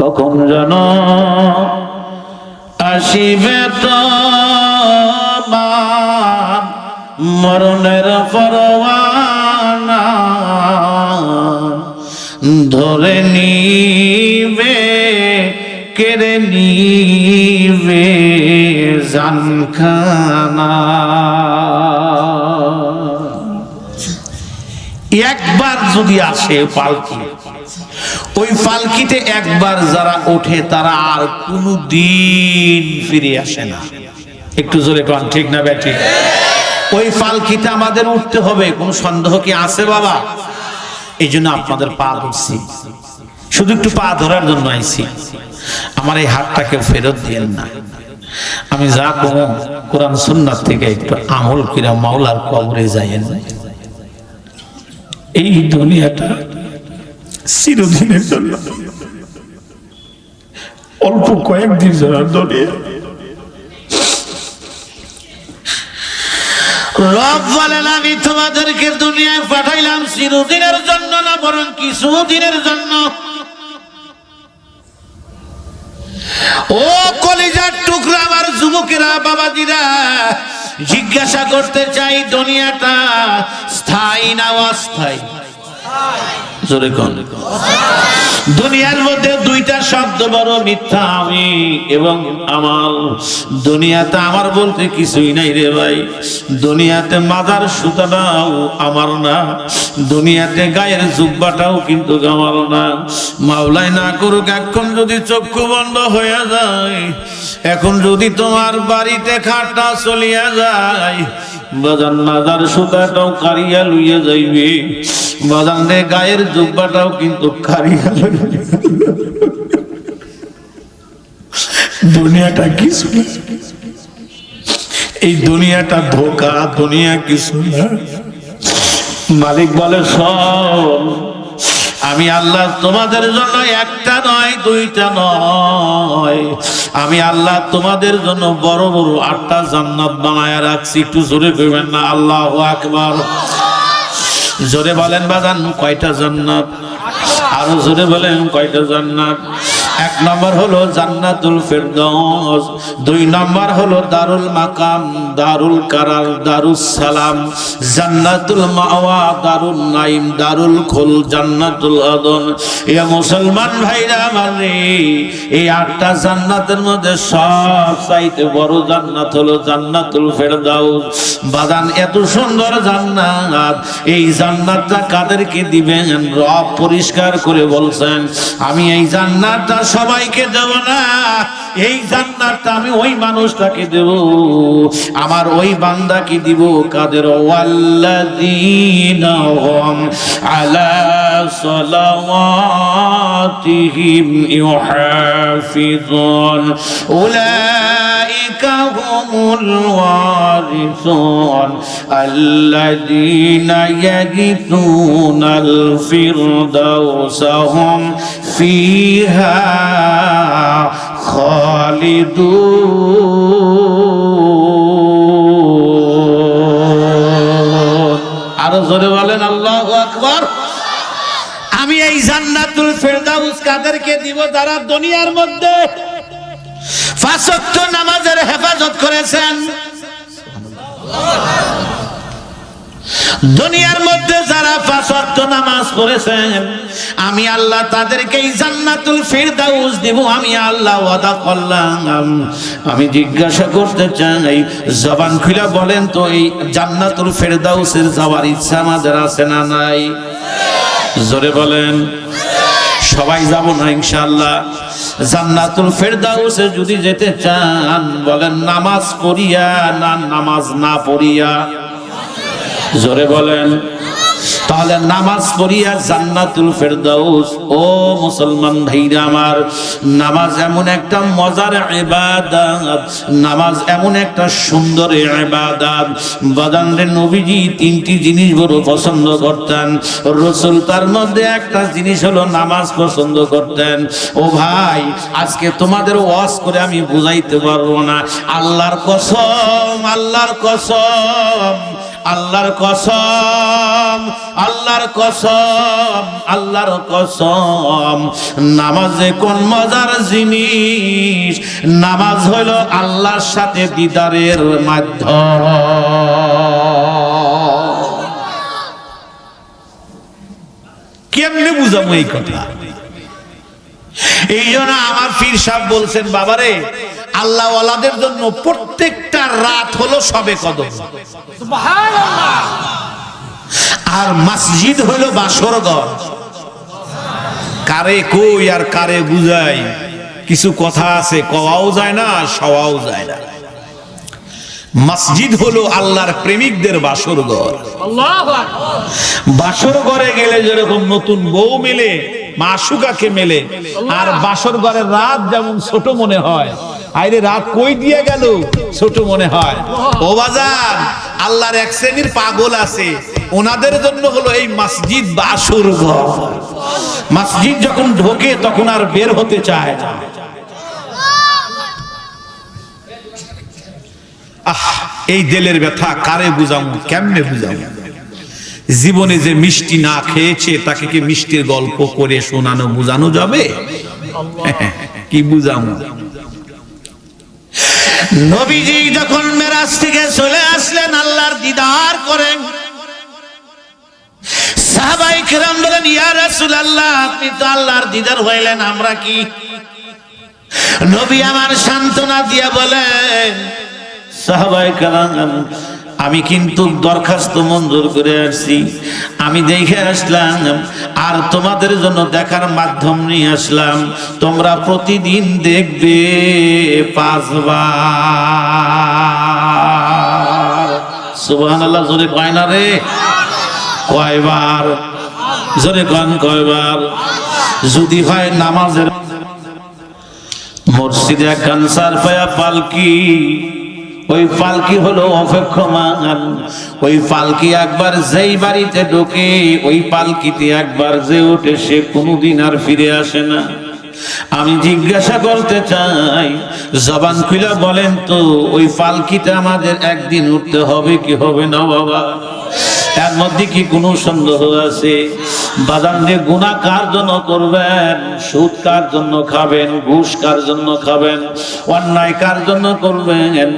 কখন যেন আসিবে তো মরণের পরওয়ানা ধরে নিবে, কেড়ে নিবে জানখানা। একবার যদি আসে পালকি ওই পালকিতে একবার যারা ওঠে, তারা আর কোনো দিন ফিরে আসে না। একটু জোরে কন, ঠিক না ব্যাটি ওই পালকিতে আমাদের উঠতে হবে, কোন সন্দেহ কি আছে বাবা? এই জন্য আপনাদের পা ধরছি। শুধু একটু পা ধরার জন্য আইছি। আমার এই হাতটাকে ফেরত দিয়েন না। আমি যা কোনো কোরআন সুন্নাত থেকে একটু আমল কিরা মাওলার কবরে যাইয়েন। এই দুনিয়াটা চিরদিনের জন্য। অল্প কয়েকদিন রব বলেন, আমি তোমাদেরকে দুনিয়ায় পাঠাইলাম চিরদিনের জন্য না, বরং কিছু দিনের জন্য। ও কলিজার টুকরা আমার যুবকেরা, বাবাজিরা, জিজ্ঞাসা করতে চাই, দুনিয়াটা স্থায়ী না অস্থায়ী? দুনিয়ার মধ্যে দুইটা শব্দ বড় মিথ্যা আমি এবং আমার দুনিয়াতে আমার বলতে কিছুই নাই রে ভাই। দুনিয়াতে মাজার সুতাটাও আমার না। দুনিয়াতে গায়ের জুব্বাটাও কিন্তু আমার না। মাওলাই না করুক, এখন যদি চক্ষু বন্ধ হয়ে যায়, এখন যদি তোমার বাড়িতে খাটটা চলিয়া যায় বাজান মাজার সুতাটাও কারিয়া লইয়া যাইবে। বাজানে গায়ের জুব্বাটাও কিন্তু কারিয়া লইয়া দুনিয়াটা কিছু না। এই দুনিয়াটা ধোকা, দুনিয়া না মালিক বলে সব আমি আল্লাহ তোমাদের জন্য একটা নয়, দুইটা নয়। আমি আল্লাহ তোমাদের জন্য বড় বড় আটটা জান্নাত বানায় রাখছি। একটু জোরে করবেন না, আল্লাহ আকবার। জোরে বলেন বাজান, কয়টা জান্নাত? আরও জোরে বলেন, কয়টা জান্নাত? এক নম্বর হলো জান্নাতুল ফেরদৌস, দুই নম্বর হলো দারুল মাকাম, দারুল কারার দারুস সালাম, জান্নাতুল মাওয়া, দারুল নাইম দারুল খুল, জান্নাতুল আদন। এ মুসলমান ভাইরা আমার এই আটটা জান্নাতের মধ্যে সব চাইতে বড় জান্নাত হলো জান্নাতুল ফেরদাউস বাদান, এত সুন্দর জান্নাত, এই জান্নাতটা কাদেরকে দিবেন? রব পরিষ্কার করে বলছেন, আমি এই জান্নাতটা সবাইকে দেব না। এই জান্নাতটা আমি ওই মানুষটাকে দেব। আমার ওই বান্দাকে দিব কাদের? ওয়াল্লাযীনা হুম আলা সালাওয়াতিহিম ইউহাফিজুন। উলাইকা হুমুল ওয়ারিসুন। আল্লাযীনা ইয়ারিসুনাল ফিরদাউসা হুম ফিহা খালিদুন। আরও জোরে বলেন, আল্লাহু আকবার। আমি এই জান্নাতুল ফেরদাউস কাদেরকে দিব যারা দুনিয়ার মধ্যে ওয়াক্ত নামাজের হেফাজত করেছেন। দুনিয়ার মধ্যে যারা পাঁচ ওয়াক্ত নামাজ পড়েছেন, আমি আল্লাহ তাদেরকে এই জান্নাতুল ফিরদাউস দিব, আমি আল্লাহ ওয়াদা করলাম। আমি জিজ্ঞাসা করতে চাই, জবান খুলে বলেন তো, এই জান্নাতুল ফিরদাউসের যাওয়ার ইচ্ছা আমাদের আছে না নাই? জোরে বলেন। সবাই যাব না, ইনশাআল্লাহ। জান্নাতুল ফেরদাউসে যদি যেতে চান, বলেন নামাজ পড়িয়া না নামাজ না পড়িয়া। জোরে বলেন। তাহলে নামাজ পড়িয়া জান্নাতুল ফেরদাউস, ও মুসলমান ভাইরা আমার, নামাজ এমন একটা মজার ইবাদত, নামাজ এমন একটা সুন্দর ইবাদত। বাদানরে নবীজি তিনটি জিনিস বড় পছন্দ করতেন। রসুল তার মধ্যে একটা জিনিস হলো নামাজ পছন্দ করতেন। ও ভাই, আজকে তোমাদের ওয়াজ করে আমি বুঝাইতে পারব না। আল্লাহর কসম আল্লাহর কসম। আল্লাহর কসম আল্লাহর কসম আল্লাহর কসম। নামাজে কোন মজার জিনিস? নামাজ হলো আল্লাহর সাথে দিদারের মাধ্যম। কেমনে বুঝাবো এই কথা? এই জন্য আমার পীর সাহেব বলছেন, বাবারে আল্লাহ ওয়ালাদের জন্য প্রত্যেকটা রাত হলো সবে কদম। আর মসজিদ হলো বাসর ঘর। কারে কই আর কারে বুঝাই? কিছু কথা আছে কওয়াও যায় না সওয়াও যায় না। মসজিদ হলো আল্লাহর প্রেমিকদের বাসর ঘর। বাসর ঘরে গেলে যেরকম নতুন বউ মেলে মাসুকাকে মেলে আর বাসর ঘরের রাত যেমন ছোট মনে হয় আইরে রাত কই দিয়ে গেল? ছোট মনে হয়। ও বাজার আল্লাহর এক শ্রেণির পাগল আছে। ওনাদের জন্য হলো এই মসজিদ বাসর ঘর। মসজিদ যখন ঢোকে, তখন আর বের হতে চায় আহ, এই দিলের ব্যথা কারে বুঝামু, কেমনে জীবনে যে মিষ্টি না খেয়েছে, তাকে কি মিষ্টির গল্প করে শোনানো বুঝানো যাবে? কি বুঝামু? নবীজি যখন মেরাজ থেকে চলে আসলেন, আল্লাহর দিদার করেন। সাহাবাই কেরাম বলেন, ইয়া রাসূলুল্লাহ, আপনি তো আল্লাহর দিদার হইলেন, আমরা কি? নবী আমার সান্ত্বনা দিয়া বলেন, সাহাবাই কেরাম আমি কিন্তু দরখাস্ত মঞ্জুর করে আসছি। আমি দেখে আসলাম, আর তোমাদের জন্য দেখার মাধ্যম নিয়ে আসলাম। তোমরা প্রতিদিন দেখবে পাঁচবার। সুবহান আল্লাহ জোরে কয় না রে? কয়বার? জোরে কন কয়বার? যদি হয় নামাজের মসজিদে ক্যান্সার পায়া পালকি। ওই পালকি হলো অপেক্ষমান। ওই পালকি একবার যেই বাড়িতে ঢোকে, ওই পালকিতে একবার যে ওঠে, সে কোনোদিন আর ফিরে আসে না। আমি জিজ্ঞাসা করতে চাই, জবান খুলে বলেন তো, ওই পালকিতে আমাদের একদিন উঠতে হবে কি হবে না বাবা? এর মধ্যে কি কোনো সন্দেহ আছে? বাদাম দিয়ে গুণা কার জন্য করবেন? সুদ কার জন্য খাবেন? ঘুষ কার জন্য খাবেন? অন্যায় কার জন্য করবেন?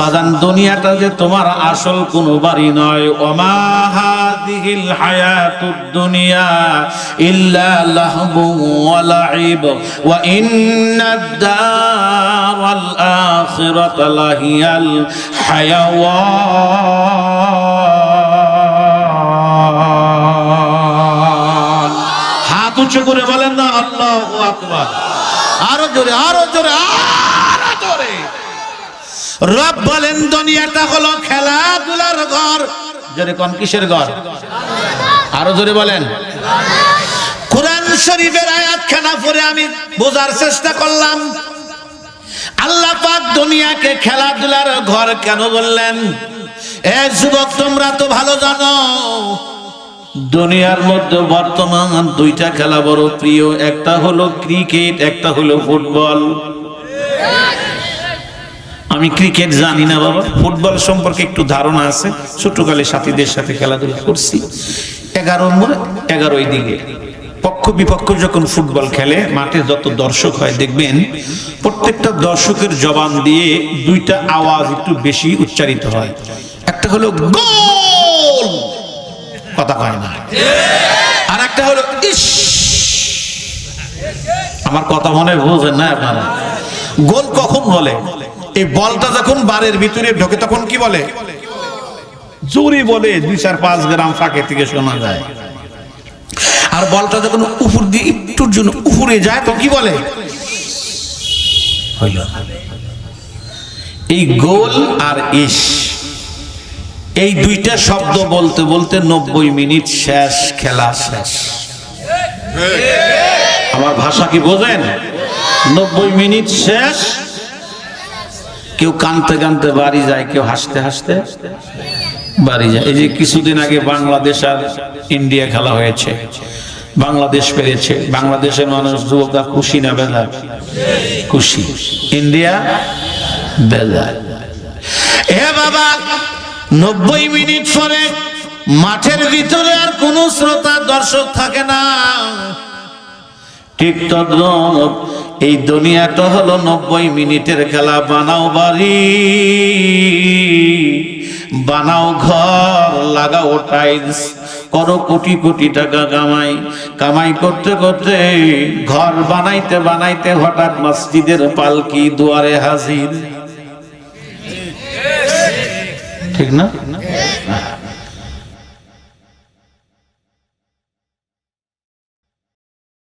বাদান দুনিয়াটা যে তোমার আসল কোনো বাড়ি নয়। ওমা হাদিহিল হায়াতুদ দুনিয়া ইল্লা লাহবু ওয়া লাইব ওয়া ইন্নাদ দারাল আখিরাতা লাহিয়াল হায়াওয়ান জোরে, আরও জোরে আরও জোরে। রব বলেন দুনিয়াটা হলো খেলাধুলার ঘর। জোরে কোন কিসের ঘর? আরও জোরে বলেন। কোরআন শরীফের আয়াত খানা পরে আমি বোঝার চেষ্টা করলাম। আল্লাহ পাক দুনিয়াকে খেলাধুলার ঘর কেন বললেন? এ যুবক, তোমরা তো ভালো জানো দুনিয়ার মধ্যে বর্তমান দুইটা খেলা বড় প্রিয়। একটা হলো ক্রিকেট, একটা হলো ফুটবল। আমি ক্রিকেট জানি না বাবা। ফুটবল সম্পর্কে একটু ধারণা আছে। ছোটকালে সাথীদের সাথে খেলাধুলা করছি। এগারো এগারোই দিকে। পক্ষ বিপক্ষ যখন ফুটবল খেলে, মাঠে যত দর্শক হয়, দেখবেন প্রত্যেকটা দর্শকের জবান দিয়ে দুইটা আওয়াজ একটু বেশি উচ্চারিত হয়। একটা হলো গোল! কথা কয় না। আর একটা হলো, ইস! আমার কথা মনে বোঝেন না আপনারা। গোল কখন বলে? এই বলটা যখন বারের ভিতরে ঢোকে, তখন কি বলে? জোরে বলে, দুই চার পাঁচ গ্রাম ফাঁকে থেকে শোনা যায়। আর বলটা যখন উপর দিয়ে একটুর জন্য উপরে যায় তো কি বলে? এই গোল আর ইস। এই দুইটা শব্দ বলতে বলতে নব্বই মিনিট শেষ, খেলা শেষ। আমার ভাষা কি বোঝেন? নব্বই মিনিট শেষ। কেউ কানতে কানতে বাড়ি যায়, কেউ হাসতে হাসতে বাড়ি যায়। এই যে কিছুদিন আগে বাংলাদেশ আর ইন্ডিয়া খেলা হয়েছে, বাংলাদেশ পেরেছে। বাংলাদেশের মানুষ, যুবকরা খুশি না বেজার? খুশি। ইন্ডিয়া বেজার। এ বাবা নব্বই মিনিট পরে মাঠের ভিতরে আর কোন শ্রোতা দর্শক থাকে না। ঠিক তদ্রুপ এই দুনিয়াটা হলো নব্বই মিনিটের খেলা, বানাও বাড়ি, বানাও ঘর, লাগাও টাইলস, করো কোটি কোটি টাকা কামাই। কামাই করতে করতে, ঘর বানাইতে বানাইতে হঠাৎ মসজিদের পালকি দুয়ারে হাজির। ঠিক না